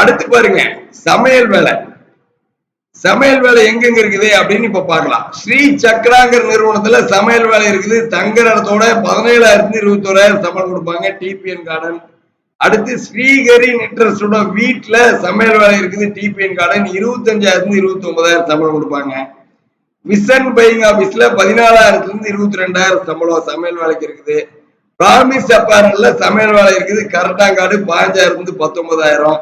அடுத்து பாருங்க சமையல் வேலை. சமையல் வேலை எங்கெங்க இருக்குது அப்படின்னு இப்ப பார்க்கலாம். ஸ்ரீ சக்கராங்கர் நிறுவனத்துல சமையல் வேலை இருக்குது. தங்குற இடத்தோட பதினேழாயிரத்தி இருபத்தி ஓராயிரம் சம்பளம் கொடுப்பாங்க டிபிஎன் கார்டன் அடுத்து ஸ்ரீகரி நிட்ரஸோட வீட்டுல சமையல் வேலை இருக்குது டிபிஎன் கார்டன் இருபத்தஞ்சாயிரத்துல இருபத்தி ஒன்பதாயிரம் சம்பளம் கொடுப்பாங்க. விசன் பையிங் ஆபீஸ்ல பதினாலாயிரத்துல இருந்து இருபத்தி ரெண்டாயிரம் சம்பளம் சமையல் வேலைக்கு இருக்குது. பிராமிஸ் அப்பாரல்ல சமையல் வேலை இருக்குது. கரட்டாங்காடு பதினஞ்சாயிரத்துல இருந்து பத்தொன்பதாயிரம்.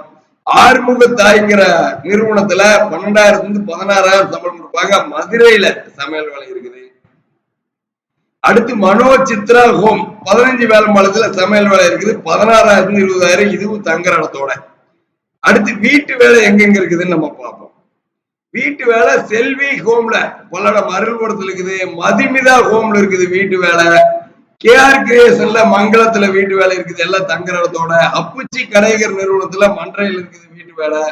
ஆறுமுக தாய்ங்கிற நிறுவனத்துல பன்னெண்டாயிரத்துல இருந்து பதினாறாயிரம் சம்பளம் கொடுப்பாங்க. மதுரையில சமையல் வேலை இருக்குது. அடுத்து மனோ சித்ரா ஹோம். பதினஞ்சு மாலத்துல சமையல் வேலை இருக்குது. பதினாறாயிரத்துல இருபதாயிரம் இதுவும் தங்குற இடத்தோட. அடுத்து வீட்டு வேலை எங்கெங்க இருக்குதுன்னு நம்ம பார்ப்போம். வீட்டு வேலை செல்வி ஹோம்ல. பல்லடம் அருள்புரத்துல இருக்குது. மதிமிதா ஹோம்ல இருக்குது வீட்டு வேலை. கேஆர் கிரியேஷன்ல மங்களத்துல வீட்டு வேலை இருக்குது. எல்லாம் தங்குற இடத்தோட. அப்புச்சி கடைகர் நிறுவனத்துல மன்றையில் இருக்குது வீட்டு வேலை.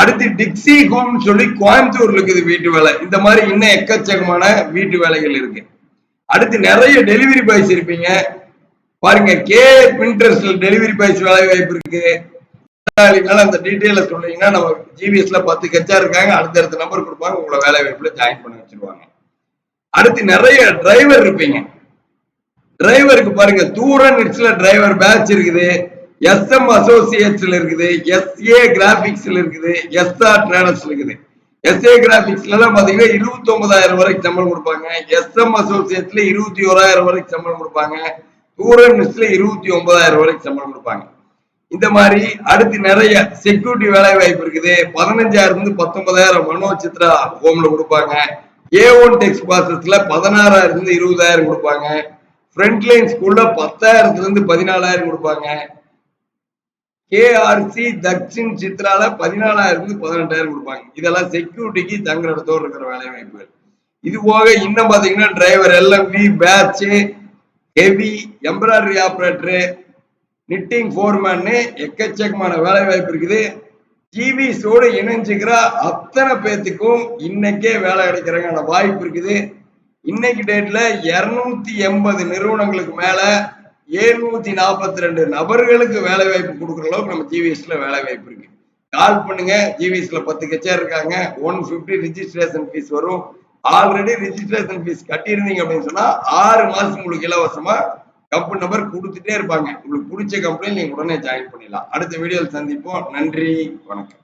அடுத்து டிக்ஸி ஹோம்னு சொல்லி கோயம்புத்தூர்ல இருக்குது வீட்டு வேலை. இந்த மாதிரி இன்னும் எக்கச்சக்கமான வீட்டு வேலைகள் இருக்கு. அடுத்து நிறைய டெலிவரி பாய்ஸ் இருப்பீங்க. பாருங்க கே பிரிண்டர்ஸ்ல டெலிவரி பாய்ஸ் வேலை வாய்ப்பு இருக்கு. அந்த டீட்டெயில சொன்னீங்கன்னா நம்ம ஜிவிஎஸ்ல பத்து கச்சா இருக்காங்க. அடுத்தடுத்த நம்பர் கொடுப்பாங்க. உங்களை வேலை வாய்ப்புல ஜாயின் பண்ண வச்சிருவாங்க. அடுத்து நிறைய டிரைவர் இருப்பீங்க. டிரைவருக்கு பாருங்க தூரன் இட்ஸ்ல டிரைவர் பேட்ச் இருக்குது. எஸ்எம் அசோசியேட்ஸ்ல இருக்குது எஸ்ஏ கிராபிக்ஸ்ல இருக்குது எஸ்ஆர் ட்ரேடர்ஸ்ல இருக்குது. எஸ்ஏ கிராபிக்ஸ்ல எல்லாம் பாத்தீங்கன்னா இருபத்தி ஒன்பதாயிரம் வரைக்கும் சம்பளம் கொடுப்பாங்க. எஸ்எம் அசோசியேட்ஸ்ல இருபத்தி ஓராயிரம் வரைக்கும் சம்பளம் கொடுப்பாங்க. தூரன் இட்ஸ்ல இருபத்தி ஒன்பதாயிரம் வரைக்கும் சம்பளம் கொடுப்பாங்க. இந்த மாதிரி அடுத்து நிறைய செக்யூரிட்டி வேலை வாய்ப்பு இருக்குது. பதினஞ்சாயிரம் இருந்து பத்தொன்பதாயிரம் மனோ சித்ரா ஹோம்ல கொடுப்பாங்க. ஏ ஒன் டெக்ஸ் ப்ராசஸ்ல பதினாறாயிரம் இருந்து இருபதாயிரம் கொடுப்பாங்க. ஃப்ரண்ட் லைன் ஸ்கூல்ல பத்தாயிரத்துல இருந்து பதினாலாயிரம் கொடுப்பாங்க. கேஆர்சி தக்ஷின் சித்ரால பதினாலாயிரம் இருந்து பதினெட்டாயிரம் கொடுப்பாங்க. இதெல்லாம் செக்யூரிட்டிக்கு தங்குற இடத்தோடு இருக்கிற வேலை வாய்ப்புகள் இது போக இன்னும் பாத்தீங்கன்னா driver LMV batch heavy embroidery operator knitting ஃபோர்மேன்னு எக்கச்சக்கமான வேலை வாய்ப்பு இருக்குது. டிவிஸோடு இணைஞ்சுக்கிற அத்தனை பேத்துக்கும் இன்னைக்கே வேலை கிடைக்கிறாங்க வாய்ப்பு இருக்குது. இன்னைக்கு டேட்ல இருநூத்தி எண்பது நிறுவனங்களுக்கு மேல எழுநூத்தி நாற்பத்தி ரெண்டு நபர்களுக்கு வேலை வாய்ப்பு கொடுக்குற அளவுக்கு நம்ம ஜிவிஎஸ்ல வேலை வாய்ப்பு இருக்கு. கால் பண்ணுங்க. ஜிவிஎஸ்ல பத்து கச்சேரி இருக்காங்க. ஒன் பிப்டி ரிஜிஸ்ட்ரேஷன் ஃபீஸ் வரும். ஆல்ரெடி ரிஜிஸ்ட்ரேஷன் ஃபீஸ் கட்டியிருந்தீங்க அப்படின்னு சொன்னா ஆறு மாசம் உங்களுக்கு இலவசமா கம்பெனி நம்பர் கொடுத்துட்டே இருப்பாங்க. உங்களுக்கு பிடிச்ச கம்பெனி நீங்க உடனே ஜாயின் பண்ணிடலாம். அடுத்த வீடியோவில் சந்திப்போம். நன்றி. வணக்கம்.